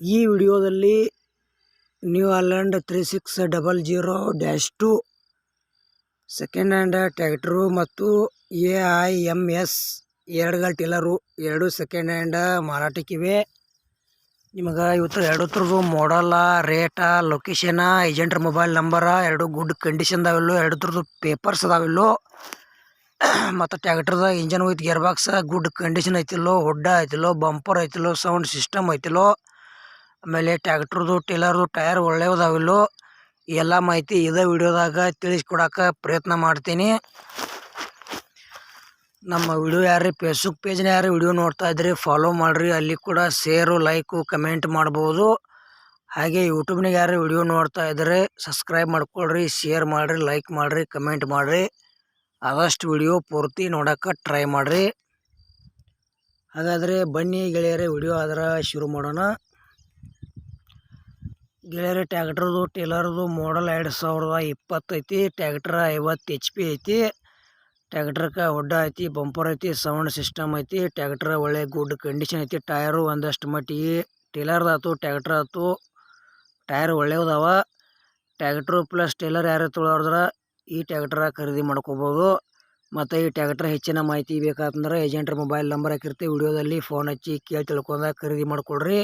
ಈ ವಿಡಿಯೋದಲ್ಲಿ New Holland three six double zero dash two second hand tractor ಮತ್ತು A I M S ಎರಡುಗಳ tiller ಎರಡು second hand ಮಾರಾಟಕ್ಕಿವೆ. ನಿಮಗೆ ಇವತ್ತು ಎರಡು ಥರದ್ದು ಮಾಡಲ್ಲ ರೇಟ ಲೊಕೇಶನ ಏಜೆಂಟ್ರ ಮೊಬೈಲ್ ನಂಬರ ಎರಡು ಗುಡ್ ಕಂಡೀಷನ್ ಕಂಡೀಷನ್ದಾವಿಲ್ಲೋ ಎರಡು ಥರದ್ದು ಪೇಪರ್ಸ್ ಅದಾವಿಲ್ಲೋ ಮತ್ತು ಟ್ಯಾಕ್ಟ್ರದ engine with gear box good condition ಐತಿಲ್ಲೋ, ಹುಡ್ಡ ಐತಿಲ್ಲೋ ಬಂಪರ್ ಐತಿಲ್ಲೋ ಸೌಂಡ್ ಸಿಸ್ಟಮ್ ಐತಿಲ್ಲೋ ಆಮೇಲೆ ಟ್ಯಾಕ್ಟ್ರದು, ಟೇಲರ್ದು ಟಯರ್ ಒಳ್ಳೆಯದಾವಿಲ್ಲೋ ಎಲ್ಲ ಮಾಹಿತಿ ಇದೇ ವಿಡಿಯೋದಾಗ ತಿಳಿಸ್ಕೊಡಕ್ಕೆ ಪ್ರಯತ್ನ ಮಾಡ್ತೀನಿ. ನಮ್ಮ ವಿಡಿಯೋ ಯಾರು ಫೇಸ್ಬುಕ್ ಪೇಜ್ನ ಯಾರು ವಿಡಿಯೋ ನೋಡ್ತಾ ಇದ್ರಿ ಫಾಲೋ ಮಾಡಿರಿ. ಅಲ್ಲಿ ಕೂಡ ಶೇರು ಲೈಕು ಕಮೆಂಟ್ ಮಾಡ್ಬೋದು. ಹಾಗೆ ಯೂಟ್ಯೂಬ್ನಾಗ ಯಾರು ವಿಡಿಯೋ ನೋಡ್ತಾ ಇದ್ದರೆ ಸಬ್ಸ್ಕ್ರೈಬ್ ಮಾಡ್ಕೊಳ್ರಿ ಶೇರ್ ಮಾಡಿರಿ ಲೈಕ್ ಮಾಡಿರಿ ಕಮೆಂಟ್ ಮಾಡಿರಿ. ಆದಷ್ಟು ವಿಡಿಯೋ ಪೂರ್ತಿ ನೋಡೋಕೆ ಟ್ರೈ ಮಾಡಿರಿ. ಹಾಗಾದರೆ ಬನ್ನಿ ಗೆಳೆಯರೇ, ವಿಡಿಯೋ ಆದ್ರೆ ಶುರು ಮಾಡೋಣ. ಗೆಳೆಯರೇ ಟ್ಯಾಕ್ಟ್ರದು, ಟೇಲರ್ದು ಮಾಡಲ್ ಎರಡು ಸಾವಿರದ ಇಪ್ಪತ್ತೈತಿ ಟ್ಯಾಕ್ಟ್ರ ಐವತ್ತು ಎಚ್ ಪಿ ಐತಿ. ಟ್ಯಾಕ್ಟ್ರಕ್ಕೆ ಒಡ್ಡ ಐತಿ, ಬಂಪರ್ ಐತಿ, ಸೌಂಡ್ ಸಿಸ್ಟಮ್ ಐತಿ. ಟ್ಯಾಕ್ಟ್ರ ಒಳ್ಳೆ ಗುಡ್ ಕಂಡೀಷನ್ ಐತಿ. ಟಯರು ಒಂದಷ್ಟು ಮಟ್ಟಿಗೆ ಟೇಲರ್ದು ಆಯ್ತು ಟ್ಯಾಕ್ಟ್ರ್ ಆಯ್ತು ಟಯರ್ ಒಳ್ಳೆಯದಾವ ಟ್ಯಾಕ್ಟ್ರು ಪ್ಲಸ್ ಟೇಲರ್ ಯಾರು ತೊಗೊಳೋದ್ರ ಈ ಟ್ಯಾಕ್ಟ್ರ ಖರೀದಿ ಮಾಡ್ಕೋಬೋದು. ಮತ್ತು ಈ ಟ್ಯಾಕ್ಟ್ರ್ ಹೆಚ್ಚಿನ ಮಾಹಿತಿ ಬೇಕಾತಂದ್ರೆ ಏಜೆಂಟ್ರ ಮೊಬೈಲ್ ನಂಬರ್ ಹಾಕಿರ್ತೀವಿ. ವಿಡಿಯೋದಲ್ಲಿ ಫೋನ್ ಹಚ್ಚಿ ಕೇಳಿ ತಿಳ್ಕೊಂಡ ಖರೀದಿ ಮಾಡ್ಕೊಳ್ರಿ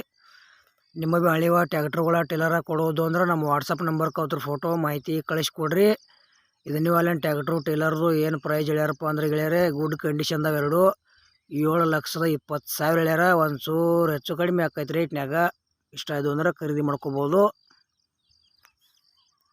ನಿಮ್ಮ ಬಿ ಹಳಿವ ಟ್ಯಾಕ್ಟ್ರುಗಳ, ಟೇಲರ ಕೊಡೋದು ಅಂದ್ರೆ ನಮ್ಮ ವಾಟ್ಸಪ್ ನಂಬರ್ಗೆ ಅವ್ರ ಫೋಟೋ ಮಾಹಿತಿ ಕಳಿಸ್ಕೊಡ್ರಿ. ಇದು ನೀವು ಅಲ್ಲೇನು ಟ್ಯಾಕ್ಟ್ರು, ಟೇಲರ್ದು ಏನು ಪ್ರೈಸ್ ಹೇಳ್ಯಾರಪ್ಪ ಅಂದ್ರೆ ಗೆಳೆಯರೇ ಗುಡ್ ಕಂಡೀಷನ್ದಾವ ಎರಡು. ಏಳು ಲಕ್ಷದ ಇಪ್ಪತ್ತು ಸಾವಿರ ಹೇಳ್ಯಾರ, ಒಂಚೂರು ಚೂರು ಹೆಚ್ಚು ಕಡಿಮೆ ಆಕೈತೆ ರೇಟ್ನ್ಯಾಗ. ಇಷ್ಟ ಆಯ್ತು ಅಂದ್ರೆ ಖರೀದಿ ಮಾಡ್ಕೋಬೋದು.